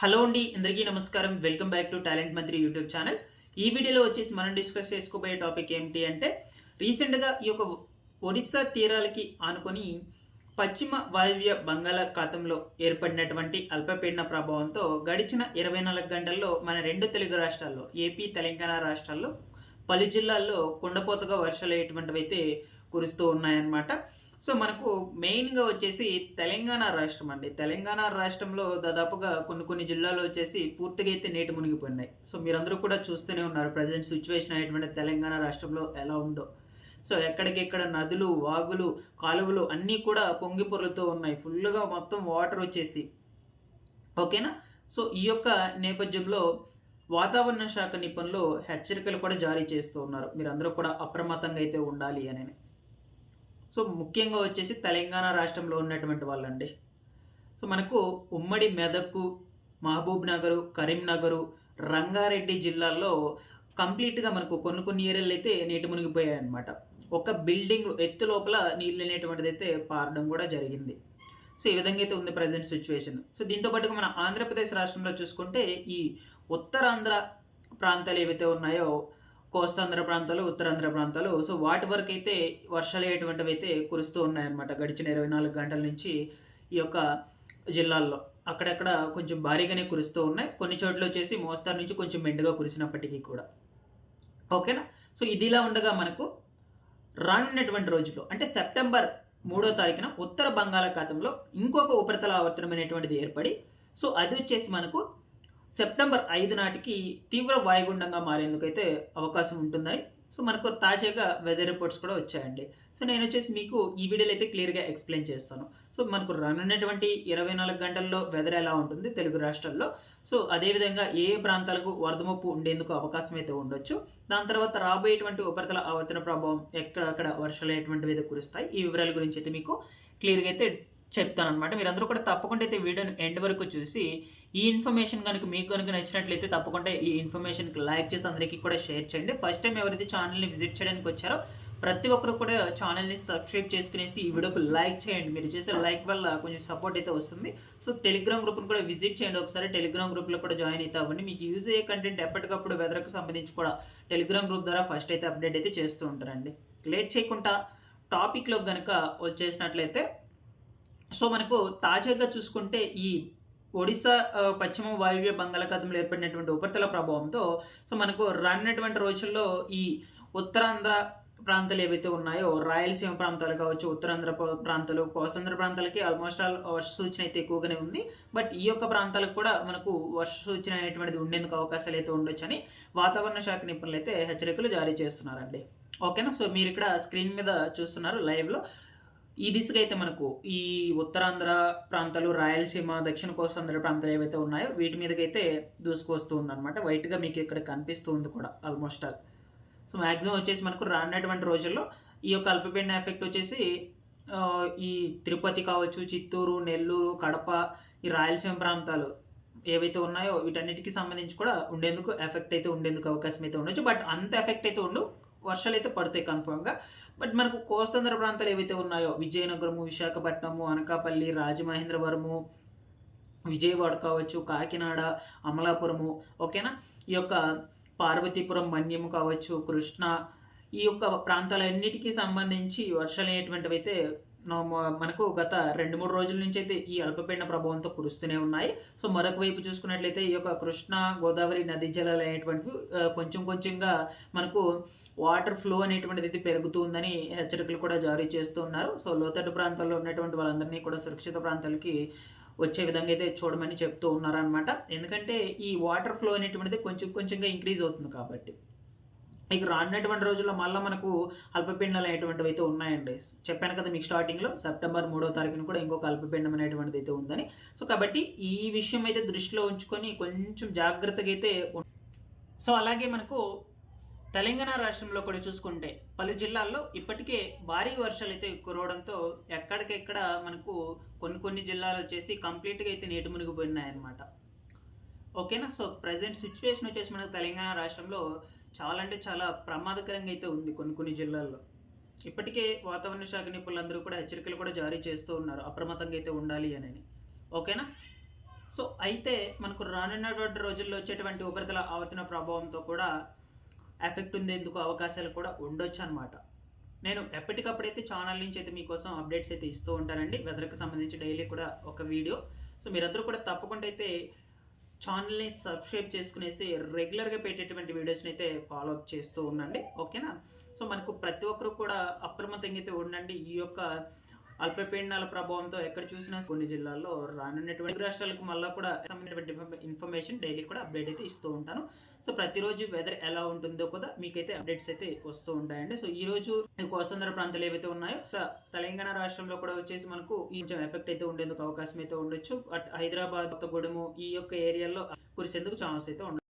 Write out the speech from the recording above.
Hello అండి అందరికీ నమస్కారం. Welcome back to talent Mantri YouTube channel. ఈ వీడియోలో వచ్చేసి మనం డిస్కస్ చేసుకోబోయే టాపిక్ ఏమిటి అంటే రీసెంట్గా ఈ యొక్క ఒడిస్సా తీరాలకి ఆనుకొని పశ్చిమ వాయువ్య బంగాళాఖాతంలో ఏర్పడినటువంటి అల్పపీడన ప్రభావంతో గడిచిన ఇరవై నాలుగు గంటల్లో మన రెండు తెలుగు రాష్ట్రాల్లో ఏపీ తెలంగాణ రాష్ట్రాల్లో పలు జిల్లాల్లో కుండపోతగా వర్షాలు అయ్యేటువంటివి అయితే కురుస్తూ ఉన్నాయన్నమాట. సో మనకు మెయిన్గా వచ్చేసి తెలంగాణ రాష్ట్రం అండి. తెలంగాణ రాష్ట్రంలో దాదాపుగా కొన్ని కొన్ని జిల్లాలు వచ్చేసి పూర్తిగా అయితే నీటి మునిగిపోయినాయి. సో మీరందరూ కూడా చూస్తూనే ఉన్నారు ప్రజెంట్ సిచ్యువేషన్ అనేటువంటి తెలంగాణ రాష్ట్రంలో ఎలా ఉందో. సో ఎక్కడికెక్కడ నదులు వాగులు కాలువలు అన్నీ కూడా పొంగి పొర్లుతూ ఉన్నాయి. ఫుల్గా మొత్తం వాటర్ వచ్చేసి. ఓకేనా? సో ఈ యొక్క నేపథ్యంలో వాతావరణ శాఖ నిపుణులు హెచ్చరికలు కూడా జారీ చేస్తూ ఉన్నారు. మీరందరూ కూడా అప్రమత్తంగా అయితే ఉండాలి అని. సో ముఖ్యంగా వచ్చేసి తెలంగాణ రాష్ట్రంలో ఉన్నటువంటి వాళ్ళండి. సో మనకు ఉమ్మడి మెదక్కు మహబూబ్ నగరు కరీంనగరు రంగారెడ్డి జిల్లాల్లో కంప్లీట్గా మనకు కొన్ని కొన్ని ఏరియాలు అయితే నీటి మునిగిపోయాయి అనమాట ఒక బిల్డింగ్ ఎత్తు లోపల నీళ్ళు అనేటువంటిది అయితే పారడం కూడా జరిగింది. సో ఈ విధంగా అయితే ఉంది ప్రజెంట్ సిచ్యువేషన్. సో దీంతో పాటుగా మన ఆంధ్రప్రదేశ్ రాష్ట్రంలో చూసుకుంటే ఈ ఉత్తరాంధ్ర ప్రాంతాలు ఏవైతే ఉన్నాయో కోస్తాంధ్ర ప్రాంతాలు ఉత్తరాంధ్ర ప్రాంతాలు. సో వాటి వరకు అయితే వర్షాలు అయ్యేటువంటివి అయితే కురుస్తూ ఉన్నాయన్నమాట గడిచిన ఇరవై నాలుగు గంటల నుంచి ఈ యొక్క జిల్లాల్లో. అక్కడక్కడ కొంచెం భారీగానే కురుస్తూ ఉన్నాయి. కొన్ని చోట్ల వచ్చేసి మోస్తారు నుంచి కొంచెం మెండుగా కురిసినప్పటికీ కూడా. ఓకేనా? సో ఇది ఇలా ఉండగా మనకు రానున్నటువంటి రోజుల్లో అంటే సెప్టెంబర్ మూడో తారీఖున ఉత్తర బంగాళాఖాతంలో ఇంకొక ఉపరితల ఆవర్తనం అనేటువంటిది ఏర్పడి సో అది వచ్చేసి మనకు సెప్టెంబర్ ఐదు నాటికి తీవ్ర వాయుగుండంగా మారేందుకైతే అవకాశం ఉంటుందని. సో మనకు తాజాగా వెదర్ రిపోర్ట్స్ కూడా వచ్చాయండి. సో నేను వచ్చేసి మీకు ఈ వీడియోలో అయితే క్లియర్గా ఎక్స్ప్లెయిన్ చేస్తాను. సో మనకు రానున్నటువంటి ఇరవై నాలుగు గంటల్లో వెదర్ ఎలా ఉంటుంది తెలుగు రాష్ట్రాల్లో? సో అదేవిధంగా ఏ ఏ ప్రాంతాలకు వరద ముప్పు ఉండేందుకు అవకాశం అయితే ఉండొచ్చు. దాని తర్వాత రాబోయేటువంటి ఉపరితల ఆవర్తన ప్రభావం ఎక్కడక్కడ వర్షాలు అయ్యేటువంటివి అయితే కురుస్తాయి. ఈ వివరాల గురించి అయితే మీకు క్లియర్గా అయితే చెప్తాను అనమాట మీరందరూ కూడా తప్పకుండా అయితే వీడియోని ఎండ్ వరకు చూసి ఈ ఇన్ఫర్మేషన్ కనుక మీకు కనుక నచ్చినట్లయితే తప్పకుండా ఈ ఇన్ఫర్మేషన్కి లైక్ చేసి అందరికీ కూడా షేర్ చేయండి. ఫస్ట్ టైం ఎవరైతే ఛానల్ని విజిట్ చేయడానికి వచ్చారో ప్రతి ఒక్కరు కూడా ఛానల్ని సబ్స్క్రైబ్ చేసుకునేసి ఈ వీడియోకి లైక్ చేయండి. మీరు చేసే లైక్ వల్ల కొంచెం సపోర్ట్ అయితే వస్తుంది. సో టెలిగ్రామ్ గ్రూప్ని కూడా విజిట్ చేయండి ఒకసారి. టెలిగ్రామ్ గ్రూప్లో కూడా జాయిన్ అయితే అవ్వండి. మీకు యూజ్ అయ్యే కంటెంట్ ఎప్పటికప్పుడు వెదర్కు సంబంధించి కూడా టెలిగ్రామ్ గ్రూప్ ద్వారా ఫస్ట్ అయితే అప్డేట్ అయితే చేస్తూ ఉంటారండి. లేట్ చేయకుండా టాపిక్లో కనుక వచ్చేసినట్లయితే సో మనకు తాజాగా చూసుకుంటే ఈ ఒడిశా పశ్చిమ వాయువ్య బంగాళాఖాతంలో ఏర్పడినటువంటి ఉపరితల ప్రభావంతో సో మనకు రానున్నటువంటి రోజుల్లో ఈ ఉత్తరాంధ్ర ప్రాంతాలు ఏవైతే ఉన్నాయో రాయలసీమ ప్రాంతాలు కావచ్చు ఉత్తరాంధ్ర ప్రాంతాలు కోసాంధ్ర ప్రాంతాలకి ఆల్మోస్ట్ ఆల్ వర్ష సూచన అయితే ఎక్కువగానే ఉంది. బట్ ఈ యొక్క ప్రాంతాలకు కూడా మనకు వర్ష సూచన అనేటువంటిది ఉండేందుకు అవకాశాలు అయితే ఉండొచ్చని వాతావరణ శాఖ నిపుణులు అయితే హెచ్చరికలు జారీ చేస్తున్నారండి. ఓకేనా? సో మీరు ఇక్కడ స్క్రీన్ మీద చూస్తున్నారు లైవ్లో. ఈ దిశగా అయితే మనకు ఈ ఉత్తరాంధ్ర ప్రాంతాలు రాయలసీమ దక్షిణ కోస్తాంధ్ర ప్రాంతాలు ఏవైతే ఉన్నాయో వీటి మీదకైతే దూసుకొస్తూ ఉందన్నమాట వైట్గా మీకు ఇక్కడ కనిపిస్తూ ఉంది కూడా ఆల్మోస్ట్ ఆల్ సో మ్యాక్సిమం వచ్చేసి మనకు రానటువంటి రోజుల్లో ఈ యొక్క అల్పపీడన ఎఫెక్ట్ వచ్చేసి ఈ తిరుపతి కావచ్చు చిత్తూరు నెల్లూరు కడప ఈ రాయలసీమ ప్రాంతాలు ఏవైతే ఉన్నాయో వీటన్నిటికీ సంబంధించి కూడా ఉండేందుకు ఎఫెక్ట్ అయితే ఉండేందుకు అవకాశం అయితే ఉండొచ్చు. బట్ అంత ఎఫెక్ట్ అయితే ఉండు వర్షాలు అయితే పడతాయి కన్ఫామ్గా బట్ మనకు కోస్తాంధ్ర ప్రాంతాలు ఏవైతే ఉన్నాయో విజయనగరము విశాఖపట్నము అనకాపల్లి రాజమహేంద్రవరము విజయవాడ కావచ్చు కాకినాడ అమలాపురము ఓకేనా? ఈ యొక్క పార్వతీపురం మన్యము కావచ్చు కృష్ణ ఈ యొక్క ప్రాంతాలన్నిటికీ సంబంధించి వర్షాలు అనేటువంటివి అయితే మనకు గత రెండు మూడు రోజుల నుంచి అయితే ఈ అల్పపీడన ప్రభావంతో కురుస్తూనే ఉన్నాయి. సో మరొక వైపు చూసుకున్నట్లయితే ఈ యొక్క కృష్ణ గోదావరి నదీ జలాలు అనేటువంటివి కొంచెం కొంచెంగా మనకు వాటర్ ఫ్లో అనేటువంటిది అయితే పెరుగుతుందని హెచ్చరికలు కూడా జారీ చేస్తూ ఉన్నారు. సో లోతట్టు ప్రాంతాల్లో ఉన్నటువంటి వాళ్ళందరినీ కూడా సురక్షిత ప్రాంతాలకి వచ్చే విధంగా అయితే చూడమని చెప్తూ ఉన్నారనమాట ఎందుకంటే ఈ వాటర్ ఫ్లో అనేటువంటిది కొంచెం కొంచెంగా ఇంక్రీజ్ అవుతుంది కాబట్టి. మీకు రానున్నటువంటి రోజుల్లో మళ్ళీ మనకు అల్పపిండాలు అనేటువంటివి అయితే ఉన్నాయండి. చెప్పాను కదా మీకు స్టార్టింగ్లో సెప్టెంబర్ మూడో తారీఖున కూడా ఇంకొక అల్పపిండం అనేటువంటిది అయితే ఉందని. సో కాబట్టి ఈ విషయం అయితే దృష్టిలో ఉంచుకొని కొంచెం జాగ్రత్తగా అయితే సో అలాగే మనకు తెలంగాణ రాష్ట్రంలో కూడా చూసుకుంటే పలు జిల్లాల్లో ఇప్పటికే భారీ వర్షాలు అయితే కురవడంతో ఎక్కడికెక్కడ మనకు కొన్ని కొన్ని జిల్లాలు వచ్చేసి కంప్లీట్గా అయితే నీటి మునిగిపోయినాయన్నమాట. ఓకేనా? సో ప్రజెంట్ సిచ్యువేషన్ వచ్చేసి మనకు తెలంగాణ రాష్ట్రంలో చాలా అంటే చాలా ప్రమాదకరంగా అయితే ఉంది కొన్ని కొన్ని జిల్లాల్లో. ఇప్పటికే వాతావరణ శాఖ నిపుణులందరూ కూడా హెచ్చరికలు కూడా జారీ చేస్తూ ఉన్నారు అప్రమత్తంగా అయితే ఉండాలి అని ఓకేనా? సో అయితే మనకు రానున్నటువంటి రోజుల్లో వచ్చేటువంటి ఉపరితల ఆవర్తన ప్రభావంతో కూడా ఎఫెక్ట్ ఉందేందుకు అవకాశాలు కూడా ఉండొచ్చు అనమాట నేను ఎప్పటికప్పుడైతే ఛానల్ నుంచి అయితే మీకోసం అప్డేట్స్ అయితే ఇస్తూ ఉంటానండి వెదర్కి సంబంధించి డైలీ కూడా ఒక వీడియో. సో మీరందరూ కూడా తప్పకుండా అయితే ఛానల్ని సబ్స్క్రైబ్ చేసుకునేసి రెగ్యులర్గా పెట్టేటువంటి వీడియోస్ని అయితే ఫాలో అప్ చేస్తూ ఉండండి. ఓకేనా? సో మనకు ప్రతి ఒక్కరు కూడా అప్రమత్తంగా అయితే ఉండండి. ఈ యొక్క అల్పపీడనాల ప్రభావంతో ఎక్కడ చూసినా కొన్ని జిల్లాల్లో రానున్నటువంటి రాష్ట్రాలకు మళ్ళీ కూడా సంబంధించినటువంటి ఇన్ఫర్మేషన్ డైలీ కూడా అప్డేట్ అయితే ఇస్తూ ఉంటాను. సో ప్రతిరోజు వెదర్ ఎలా ఉంటుందో కూడా మీకైతే అప్డేట్స్ అయితే వస్తూ ఉంటాయండి. సో ఈ రోజు కోస్తాంధ్ర ప్రాంతాలు ఏవైతే ఉన్నాయో తెలంగాణ రాష్ట్రంలో కూడా వచ్చేసి మనకు కొంచెం ఎఫెక్ట్ అయితే ఉండేందుకు అవకాశం అయితే ఉండొచ్చు. బట్ హైదరాబాద్ కొత్తగూడెము ఈ యొక్క ఏరియాలో కురిసేందుకు ఛాన్స్ అయితే ఉండదు